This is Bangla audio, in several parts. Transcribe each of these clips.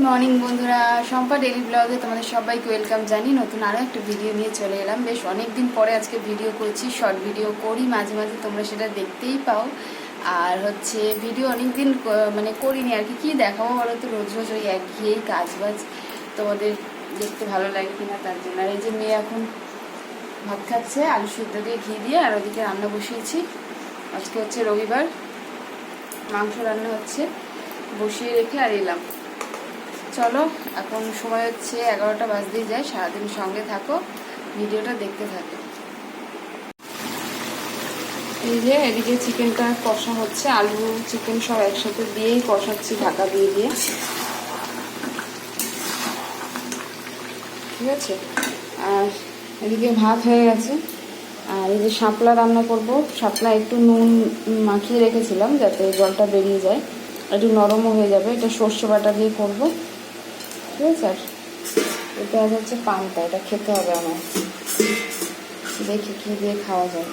মর্নিং বন্ধুরা সম্পা ডেলি ব্লগে তোমাদের সবাইকে ওয়েলকাম জানি নতুন আরও একটা ভিডিও নিয়ে চলে এলাম। বেশ অনেক দিন পরে আজকে ভিডিও করছি, শর্ট ভিডিও করি, মাঝে মাঝে তোমরা সেটা দেখতেই পাও। আর হচ্ছে ভিডিও অনেক দিন মানে করিনি আর কি, কী দেখাবো বলো তো? রোজ রোজ ওই একঘেয়েই কাজ বাজ তোমাদের দেখতে ভালো লাগে কিনা তার জন্য। আর এই যে মেয়ে এখন ভাত খাচ্ছে, আলু সিদ্ধ দিয়ে ঘি দিয়ে, আর ওদিকে রান্না বসিয়েছি। আজকে হচ্ছে রবিবার, মাংস রান্না হচ্ছে, বসিয়ে রেখে আর এলাম। চলো, এখন সময় হচ্ছে এগারোটা বাজতেই যায়, সারাদিন সঙ্গে থাকো, ভিডিওটা দেখতে থাকো। এই যে এদিকে চিকেনটা কষা হচ্ছে, আলু, চিকেন সব একসাথে দিয়েই কষাচ্ছি, ঢাকা দিয়ে দিয়ে। ঠিক আছে? আর এদিকে ভাত হয়ে গেছে। আর এই যে শাপলা রান্না করব, শাপলা একটু নুন মাখিয়ে রেখেছিলাম যাতে জলটা বেরিয়ে যায়। একটু নরমও হয়ে যাবে, এটা সর্ষে বাটা দিয়ে করব। ঠিক আছে আর এটা হচ্ছে পান্তা, এটা খেতে হবে আমার। দেখি কী দিয়ে খাওয়া যায়।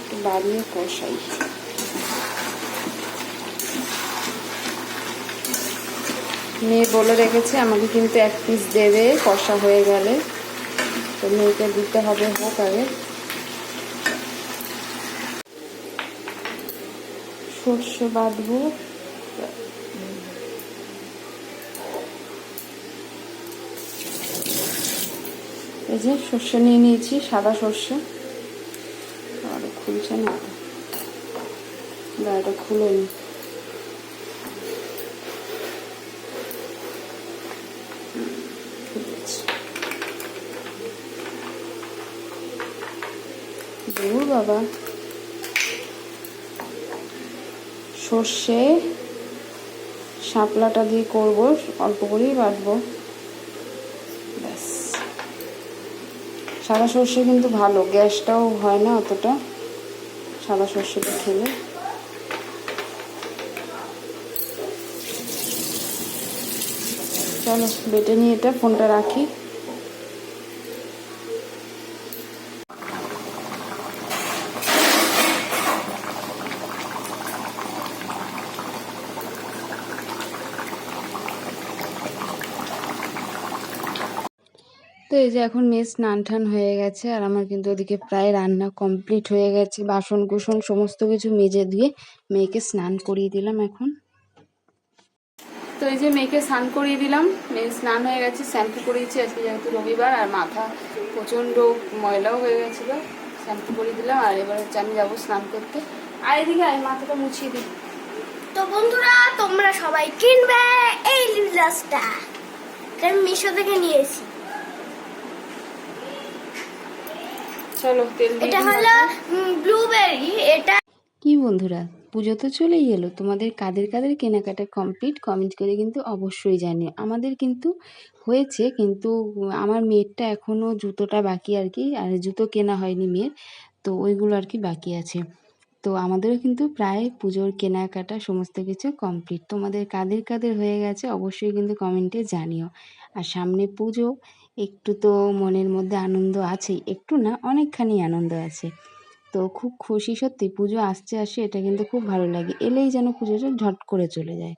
একটু বাড়িয়ে কষাই। মেয়ে বলে রেখেছে, আমাকে কিন্তু এক পিস দেবে, কষা হয়ে গেলে। তো মেয়েকে দিতে হবে হোক আগে। সর্ষে বাঁধবো। এই যে সর্ষে নিয়ে নিয়েছি, সাদা সর্ষে। আর খুলছে না। এটা খুলে নি বাবা। সর্ষে শাপলাটা দিয়ে করব, অল্প করেই বাটবো। সাদা সর্ষে কিন্তু ভালো, গ্যাসটাও হয় না অতটা। সাদা সর্ষেটা খেলে। চলো বেটে নিয়ে এটা, ফোনটা রাখি। তো এই যে এখন মেয়ে স্নান টান হয়ে গেছে, আর আমার কিন্তু ওদিকে প্রায় রান্না কমপ্লিট হয়ে গেছে। বাসন কুসন সমস্ত কিছু মেজে দিয়ে মেয়েকে স্নান করিয়ে দিলাম এখন। তো এই যে মেয়েকে স্নান করিয়ে দিলাম। মেয়ে স্নান হয়ে গেছে, শ্যাম্পু করিয়েছি আজকে যেহেতু রবিবার, আর মাথা প্রচণ্ড ময়লাও হয়ে গেছিল। শ্যাম্পু করিয়ে দিলাম, আর এবার হচ্ছে আমি যাব স্নান করতে। আর এদিকে আয় মাথাটা মুছিয়ে দিই। তো বন্ধুরা, তোমরা সবাই কিনবে এই লিপ গ্লাসটা আমি মিশো থেকে নিয়েছি চলো তেল এটা হলো ব্লুবেরি এটা কি বন্ধুরা পুজো তো চলেই এলো। তোমাদের কাদের কাদের কেনাকাটা কমপ্লিট কমেন্ট করে কিন্তু অবশ্যই জানিও। আমাদের কিন্তু হয়েছে কিন্তু আমার মেয়েরটা এখনও জুতোটা বাকি আর কি আর জুতো কেনা হয়নি মেয়ের তো ওইগুলো আর কি বাকি আছে। তো আমাদেরও কিন্তু প্রায় পুজোর কেনাকাটা সমস্ত কিছু কমপ্লিট তোমাদের কাদের কাদের হয়ে গেছে অবশ্যই কিন্তু কমেন্টে জানিও। আর সামনে পুজো একটু তো মনের মধ্যে আনন্দ আছেই, একটু না অনেকখানি আনন্দ আছে। তো খুব খুশি সত্যি, পুজো আসছে আসে এটা কিন্তু খুব ভালো লাগে, এলেই যেন পুজোটা ঝট করে চলে যায়।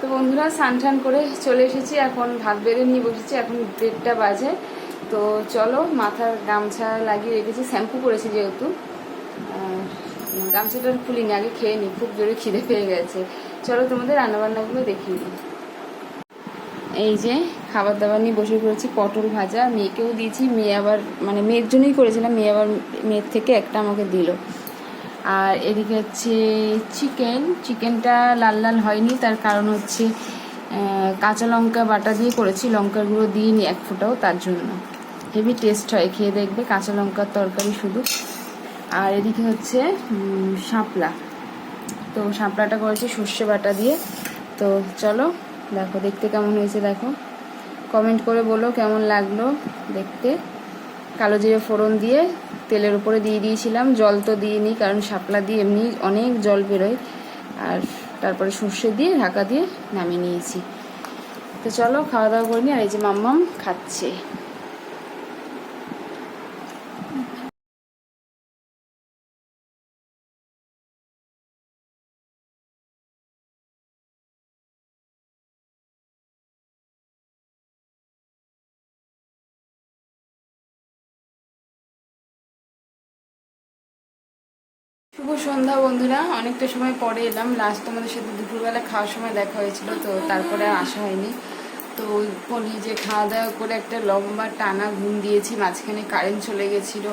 তো বন্ধুরা, স্নান টান করে চলে এসেছি, এখন ভাত বেড়ে নিয়ে বসেছি, এখন দেড়টা বাজে। তো চলো, মাথার গামছা লাগিয়ে রেখেছি, শ্যাম্পু করেছি যেহেতু। গামছাটা খুলিনি, আগে খেয়ে নিই খুব জোরে খিদে পেয়ে গেছে। চলো তোমাদের রান্নাবান্নাগুলো দেখিয়ে দিই। এই যে খাবার দাবার নিয়ে বসে পড়েছি, পটল ভাজা, মেয়েকেও দিয়েছি, মেয়ে আবার মানে মেয়ের জন্যই করেছিলাম, মেয়ে আবার মেয়ের থেকে একটা আমাকে দিল। আর এদিকে হচ্ছে চিকেন, চিকেনটা লাল লাল হয়নি, তার কারণ হচ্ছে কাঁচা লঙ্কা বাটা দিয়ে করেছি, লঙ্কার গুঁড়ো দিইনি এক ফোঁটাও, তার জন্য। হেভি টেস্ট হয়, খেয়ে দেখবে, কাঁচা লঙ্কার তরকারি শুধু। আর এদিকে হচ্ছে শাপলা। তো শাপলাটা করেছি সর্ষে বাটা দিয়ে। তো চলো দেখো, দেখতে কেমন হয়েছে দেখো। কমেন্ট করে বলো কেমন লাগল দেখতে। কালো জিরে ফোড়ন দিয়ে তেলের উপরে দিয়ে দিয়েছিলাম। জল তো দিইনি, কারণ শাপলা দিয়ে এমনি অনেক জল বেরোয়। আর তারপরে সর্ষে দিয়ে ঢাকা দিয়ে নামিয়ে নিয়েছি। তো চলো, খাওয়া দাওয়া করে নি। আর এই যে মাম্মাম খাচ্ছে। শুভ সন্ধ্যা বন্ধুরা। অনেকটা সময় পরে এলাম। লাস্ট তোমাদের সাথে দুপুরবেলা খাওয়ার সময় দেখা হয়েছিল, তো তারপরে আসা হয়নি। তো বলি যে খাওয়া দাওয়া করে একটা লম্বা টানা ঘুম দিয়েছি, মাঝখানে কারেন্ট চলে গেছিল।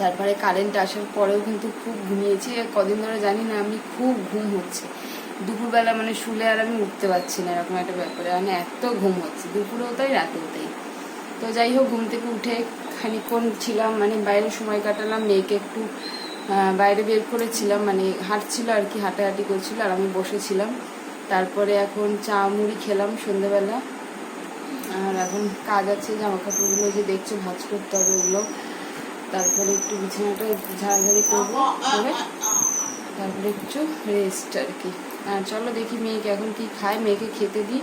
তারপরে কারেন্ট আসার পরেও কিন্তু খুব ঘুমিয়েছি। কদিন ধরে জানি না, আমি খুব ঘুম হচ্ছে। দুপুরবেলা মানে শুলে আর আমি উঠতে পারছি না, এরকম একটা ব্যাপারে। মানে এত ঘুম হচ্ছে, দুপুরেও তাই, রাতেও তাই। তো যাই হোক, ঘুম থেকে উঠে খানিকক্ষণ ছিলাম মানে বাইরে সময় কাটালাম, মেয়েকে একটু বাইরে বের করেছিলাম মানে হাঁটছিল আর কি, হাঁটাহাঁটি করছিল, আর আমি বসেছিলাম। তারপরে এখন চা মুড়ি খেলাম সন্ধ্যেবেলা। আর এখন কাজ আছে জামা কাপড়গুলো যে দেখছ, ভাজ করতে হবে ওগুলো। তারপরে একটু বিছানাটা ঝাড়ঝাড়ি করব, করে তারপরে একটু রেস্ট আর কি। আর চলো দেখি মেয়েকে এখন কি খায়, মেয়েকে খেতে দিই।